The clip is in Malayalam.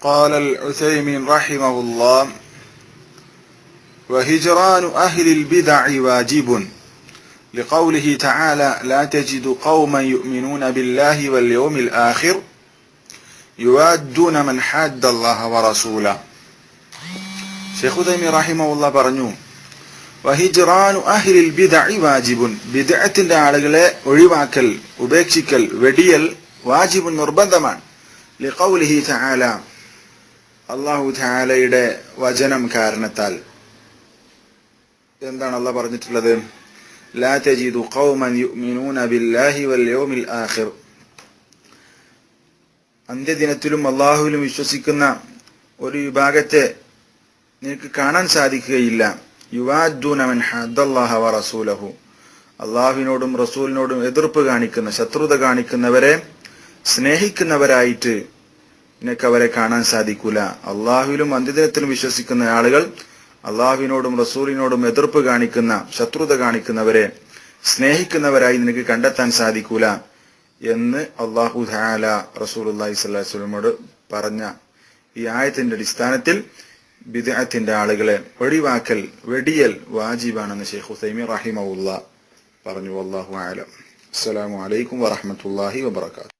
قال العثيمين رحمه الله وهجران أهل البدع واجب لقوله تعالى لا تجد قوما يؤمنون بالله واليوم الآخر يوادون من حاد الله ورسوله ഷെയ്ഖ് ഉദൈമി റഹിമുള്ള പറഞ്ഞു വഹിജ്റാനു അഹ്ലിൽ ബിദഇ വാജിബുൻ ബിദഅത്തിന്റെ ആളുകളെ ഒഴിവാക്കൽ ഉപേക്ഷിക്കൽ വെടിയൽ വാജിബുൻ നിർബന്ധമാണ് ലിഖൗലിഹി തആല അല്ലാഹു തആലയുടെ വചനം കാരണത്താൽ. എന്താണ് അള്ളാഹ് പറഞ്ഞിട്ടുള്ളത്? ലാ തജീദു ഖൗമൻ യുഅ്മിനൂന ബില്ലാഹി വൽ യൗമിൽ ആഖിർ. അന്ത്യദിനത്തിലും അള്ളാഹുവിലും വിശ്വസിക്കുന്ന ഒരു വിഭാഗത്തെ നിനക്ക് കാണാൻ സാധിക്കുകയില്ല. യുവാജുനമൻ ഹദ്ദല്ലാഹ റസൂലഹു. അള്ളാഹുവിനോടും റസൂലിനോടും എതിർപ്പ് കാണിക്കുന്ന ശത്രുത കാണിക്കുന്നവരെ സ്നേഹിക്കുന്നവരായിട്ട് നിനക്ക് അവരെ കാണാൻ സാധിക്കൂല. അള്ളാഹുവിലും അന്ത്യദിനത്തിലും വിശ്വസിക്കുന്ന ആളുകൾ അള്ളാഹുവിനോടും റസൂലിനോടും എതിർപ്പ് കാണിക്കുന്ന ശത്രുത കാണിക്കുന്നവരെ സ്നേഹിക്കുന്നവരായി നിനക്ക് കണ്ടെത്താൻ സാധിക്കൂല എന്ന് അള്ളാഹു ധാല റസൂൽ അള്ളാഹി പറഞ്ഞ ഈ ആയത്തിന്റെ അടിസ്ഥാനത്തിൽ ബിദഅത്തിന്റെ ആളുകളെ ഒഴിവാക്കൽ വെടിയൽ വാജിബാണെന്ന് ഷെയ്ഖ് ഹുസൈമി റഹിമുല്ല പറഞ്ഞു. അള്ളാഹു ആലം അസ്സലാമു അലൈക്കും വറഹമത്തല്ലാഹി വബർക്കാത്തു